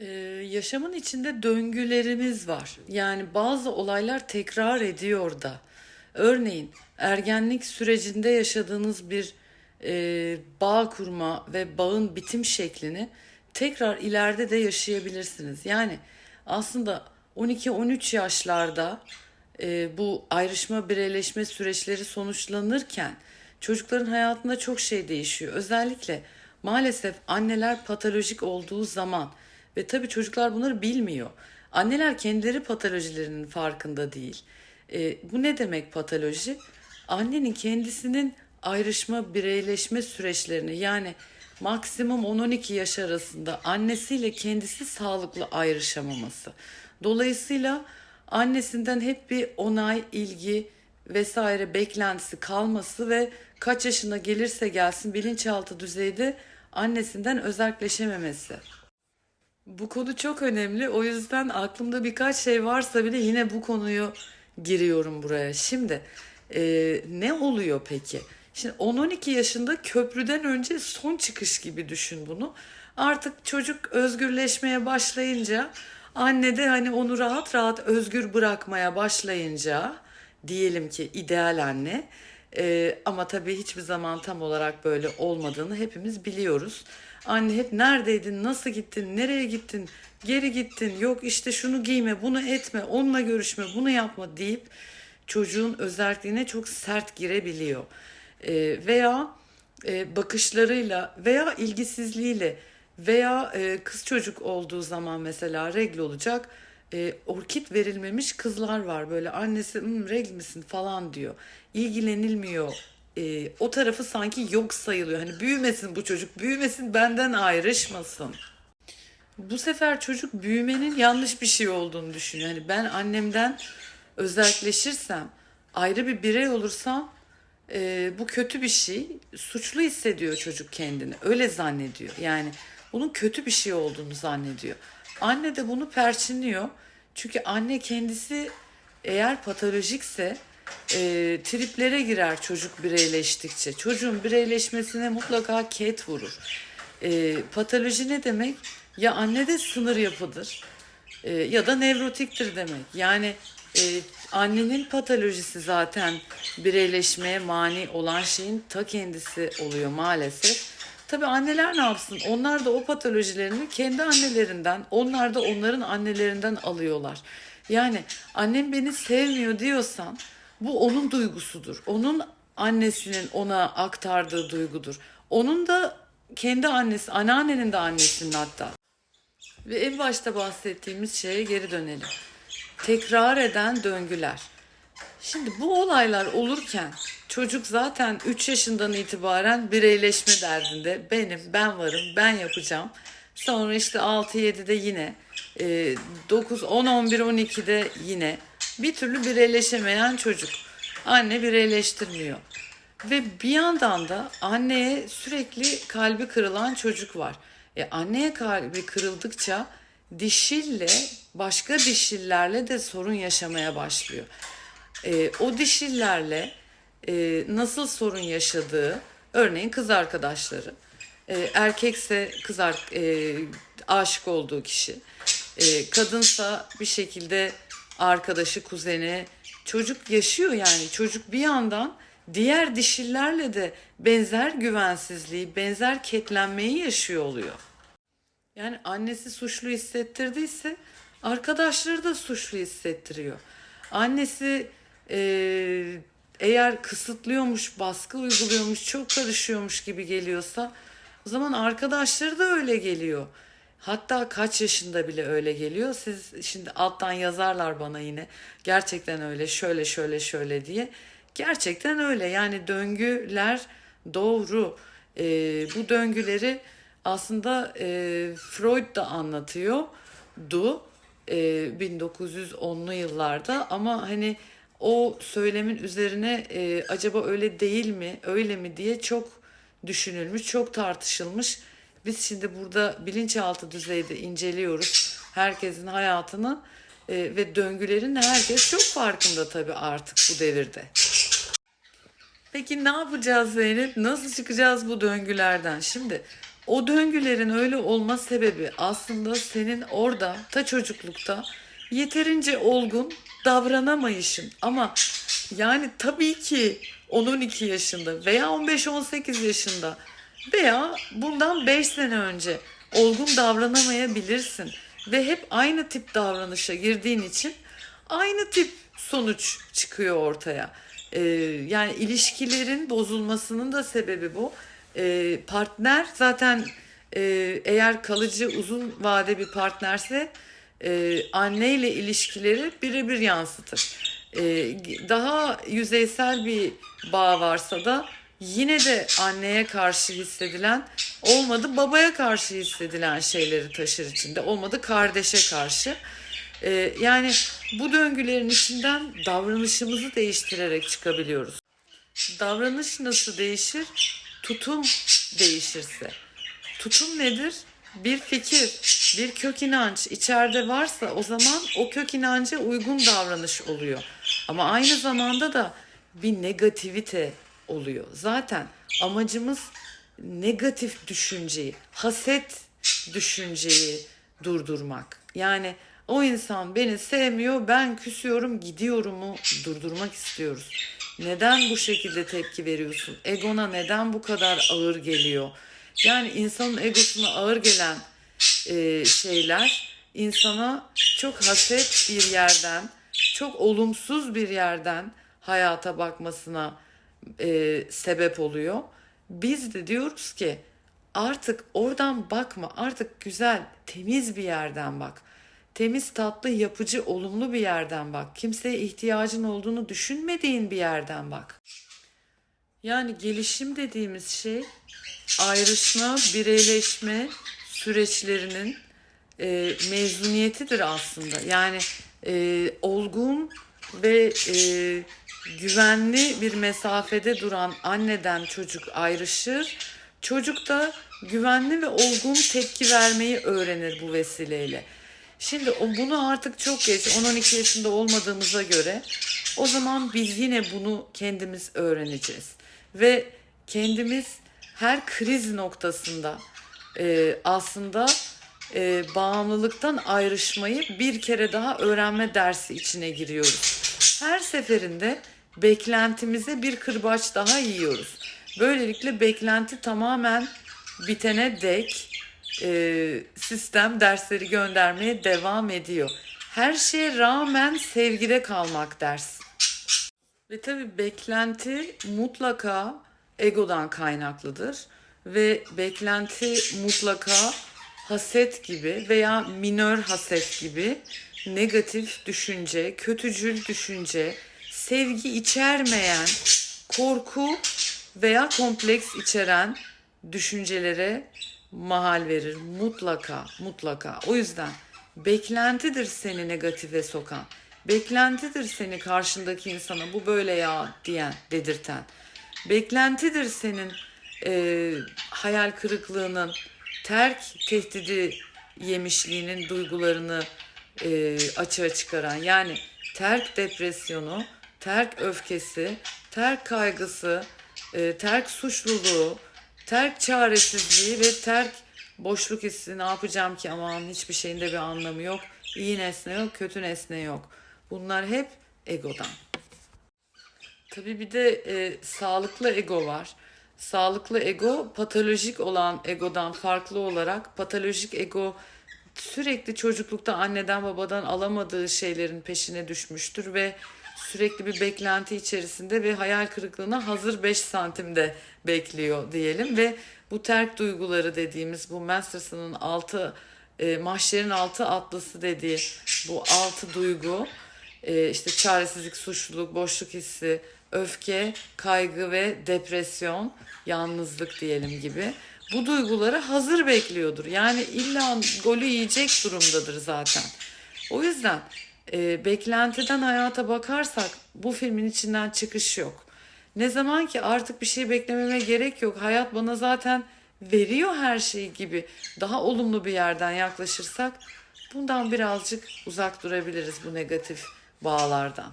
Ee, yaşamın içinde döngülerimiz var. Yani bazı olaylar tekrar ediyor da. Örneğin ergenlik sürecinde yaşadığınız bir e, bağ kurma ve bağın bitim şeklini tekrar ileride de yaşayabilirsiniz. Yani aslında 12-13 yaşlarda e, bu ayrışma bireyleşme süreçleri sonuçlanırken çocukların hayatında çok şey değişiyor. Özellikle maalesef anneler patolojik olduğu zaman ve tabii çocuklar bunları bilmiyor. Anneler kendileri patolojilerinin farkında değil. E, bu ne demek patoloji? Annenin kendisinin ayrışma, bireyleşme süreçlerini yani maksimum 10-12 yaş arasında annesiyle kendisi sağlıklı ayrışamaması. Dolayısıyla annesinden hep bir onay, ilgi vesaire beklentisi kalması ve kaç yaşına gelirse gelsin bilinçaltı düzeyde annesinden özerkleşememesi. Bu konu çok önemli. O yüzden aklımda birkaç şey varsa bile yine bu konuyu giriyorum buraya. Şimdi e, ne oluyor peki? Şimdi 10-12 yaşında köprüden önce son çıkış gibi düşün bunu. Artık çocuk özgürleşmeye başlayınca anne de hani onu rahat rahat özgür bırakmaya başlayınca diyelim ki ideal anne e, ama tabii hiçbir zaman tam olarak böyle olmadığını hepimiz biliyoruz. Anne hep neredeydin, nasıl gittin, nereye gittin, geri gittin, yok işte şunu giyme, bunu etme, onunla görüşme, bunu yapma deyip çocuğun özelliğine çok sert girebiliyor. E, veya e, bakışlarıyla veya ilgisizliğiyle veya e, kız çocuk olduğu zaman mesela regl olacak e, orkid verilmemiş kızlar var. Böyle annesi "Hmm, regl misin? falan diyor. İlgilenilmiyor E, o tarafı sanki yok sayılıyor hani büyümesin bu çocuk büyümesin benden ayrışmasın bu sefer çocuk büyümenin yanlış bir şey olduğunu düşünüyor. Yani ben annemden özelleşirsem, ayrı bir birey olursam e, bu kötü bir şey. Suçlu hissediyor çocuk kendini. Öyle zannediyor. Yani bunun kötü bir şey olduğunu zannediyor. Anne de bunu perçinliyor. Çünkü anne kendisi eğer patolojikse e, triplere girer çocuk bireyleştikçe. Çocuğun bireyleşmesine mutlaka ket vurur. E, patoloji ne demek? Ya anne de sınır yapıdır e, ya da nevrotiktir demek. Yani e, annenin patolojisi zaten bireyleşmeye mani olan şeyin ta kendisi oluyor maalesef. Tabii anneler ne yapsın? Onlar da o patolojilerini kendi annelerinden, onlar da onların annelerinden alıyorlar. Yani annem beni sevmiyor diyorsan bu onun duygusudur. Onun annesinin ona aktardığı duygudur. Onun da kendi annesi, anneannenin de annesinin hatta. Ve en başta bahsettiğimiz şeye geri dönelim. Tekrar eden döngüler. Şimdi bu olaylar olurken çocuk zaten 3 yaşından itibaren bireyleşme derdinde. Benim, ben varım, ben yapacağım. Sonra işte 6-7'de yine, e, 9, 10, 11, 12'de yine bir türlü bireyleşemeyen çocuk. Anne bireyleştirmiyor. Ve bir yandan da anneye sürekli kalbi kırılan çocuk var. E anneye kalbi kırıldıkça dişille başka dişillerle de sorun yaşamaya başlıyor. E, o dişillerle e, nasıl sorun yaşadığı örneğin kız arkadaşları e, erkekse kız e, aşık olduğu kişi e, kadınsa bir şekilde arkadaşı kuzeni çocuk yaşıyor yani çocuk bir yandan diğer dişillerle de benzer güvensizliği benzer ketlenmeyi yaşıyor oluyor. Yani annesi suçlu hissettirdiyse arkadaşları da suçlu hissettiriyor. Annesi eee, eğer kısıtlıyormuş, baskı uyguluyormuş, çok karışıyormuş gibi geliyorsa o zaman arkadaşları da öyle geliyor. Hatta kaç yaşında bile öyle geliyor. Siz şimdi alttan yazarlar bana yine. Gerçekten öyle, şöyle şöyle şöyle diye. Gerçekten öyle. Yani döngüler doğru. Ee, bu döngüleri aslında e, Freud da anlatıyordu e, 1910'lu yıllarda ama hani o söylemin üzerine e, acaba öyle değil mi, öyle mi diye çok düşünülmüş, çok tartışılmış. Biz şimdi burada bilinçaltı düzeyde inceliyoruz herkesin hayatını e, ve döngülerin herkes çok farkında tabii artık bu devirde. Peki ne yapacağız Zeynep? Nasıl çıkacağız bu döngülerden? Şimdi o döngülerin öyle olma sebebi aslında senin orada ta çocuklukta yeterince olgun davranamayışın. Ama yani tabii ki 10-12 yaşında veya 15-18 yaşında veya bundan 5 sene önce olgun davranamayabilirsin. Ve hep aynı tip davranışa girdiğin için aynı tip sonuç çıkıyor ortaya. Ee, yani ilişkilerin bozulmasının da sebebi bu. Ee, partner zaten e, eğer kalıcı uzun vade bir partnerse e, anneyle ilişkileri birebir yansıtır. E, daha yüzeysel bir bağ varsa da yine de anneye karşı hissedilen olmadı babaya karşı hissedilen şeyleri taşır içinde olmadı kardeşe karşı. E, yani bu döngülerin içinden davranışımızı değiştirerek çıkabiliyoruz. Davranış nasıl değişir? Tutum değişirse. Tutum nedir? Bir fikir, bir kök inanç içeride varsa o zaman o kök inanca uygun davranış oluyor. Ama aynı zamanda da bir negativite oluyor. Zaten amacımız negatif düşünceyi, haset düşünceyi durdurmak. Yani o insan beni sevmiyor, ben küsüyorum, gidiyorumu durdurmak istiyoruz. Neden bu şekilde tepki veriyorsun? Egona neden bu kadar ağır geliyor? Yani insanın egosuna ağır gelen e, şeyler insana çok haset bir yerden, çok olumsuz bir yerden hayata bakmasına e, sebep oluyor. Biz de diyoruz ki artık oradan bakma, artık güzel, temiz bir yerden bak. Temiz, tatlı, yapıcı, olumlu bir yerden bak. Kimseye ihtiyacın olduğunu düşünmediğin bir yerden bak. Yani gelişim dediğimiz şey ayrışma, bireyleşme süreçlerinin e, mezuniyetidir aslında. Yani e, olgun ve e, güvenli bir mesafede duran anneden çocuk ayrışır. Çocuk da güvenli ve olgun tepki vermeyi öğrenir bu vesileyle. Şimdi o bunu artık çok geç 10-12 yaşında olmadığımıza göre o zaman biz yine bunu kendimiz öğreneceğiz. Ve kendimiz her kriz noktasında e, aslında e, bağımlılıktan ayrışmayı bir kere daha öğrenme dersi içine giriyoruz. Her seferinde beklentimize bir kırbaç daha yiyoruz. Böylelikle beklenti tamamen bitene dek e, sistem dersleri göndermeye devam ediyor. Her şeye rağmen sevgide kalmak ders. Ve tabii beklenti mutlaka egodan kaynaklıdır ve beklenti mutlaka haset gibi veya minör haset gibi negatif düşünce, kötücül düşünce, sevgi içermeyen, korku veya kompleks içeren düşüncelere mahal verir mutlaka mutlaka. O yüzden beklentidir seni negatife sokan. Beklentidir seni karşındaki insana bu böyle ya diyen, dedirten. Beklentidir senin e, hayal kırıklığının, terk tehdidi yemişliğinin duygularını e, açığa çıkaran. Yani terk depresyonu, terk öfkesi, terk kaygısı, e, terk suçluluğu, terk çaresizliği ve terk boşluk hissi ne yapacağım ki aman hiçbir şeyinde bir anlamı yok. İyi nesne yok, kötü nesne yok. Bunlar hep egodan. Tabii bir de e, sağlıklı ego var. Sağlıklı ego patolojik olan egodan farklı olarak patolojik ego sürekli çocuklukta anneden babadan alamadığı şeylerin peşine düşmüştür ve sürekli bir beklenti içerisinde ve hayal kırıklığına hazır 5 santimde bekliyor diyelim ve bu terk duyguları dediğimiz bu Masterson'ın altı e, mahşerin altı atlısı dediği bu altı duygu e, işte çaresizlik, suçluluk, boşluk hissi, öfke, kaygı ve depresyon, yalnızlık diyelim gibi. Bu duyguları hazır bekliyordur. Yani illa golü yiyecek durumdadır zaten. O yüzden e, beklentiden hayata bakarsak bu filmin içinden çıkış yok. Ne zaman ki artık bir şey beklememe gerek yok. Hayat bana zaten veriyor her şeyi gibi. Daha olumlu bir yerden yaklaşırsak bundan birazcık uzak durabiliriz bu negatif bağlardan.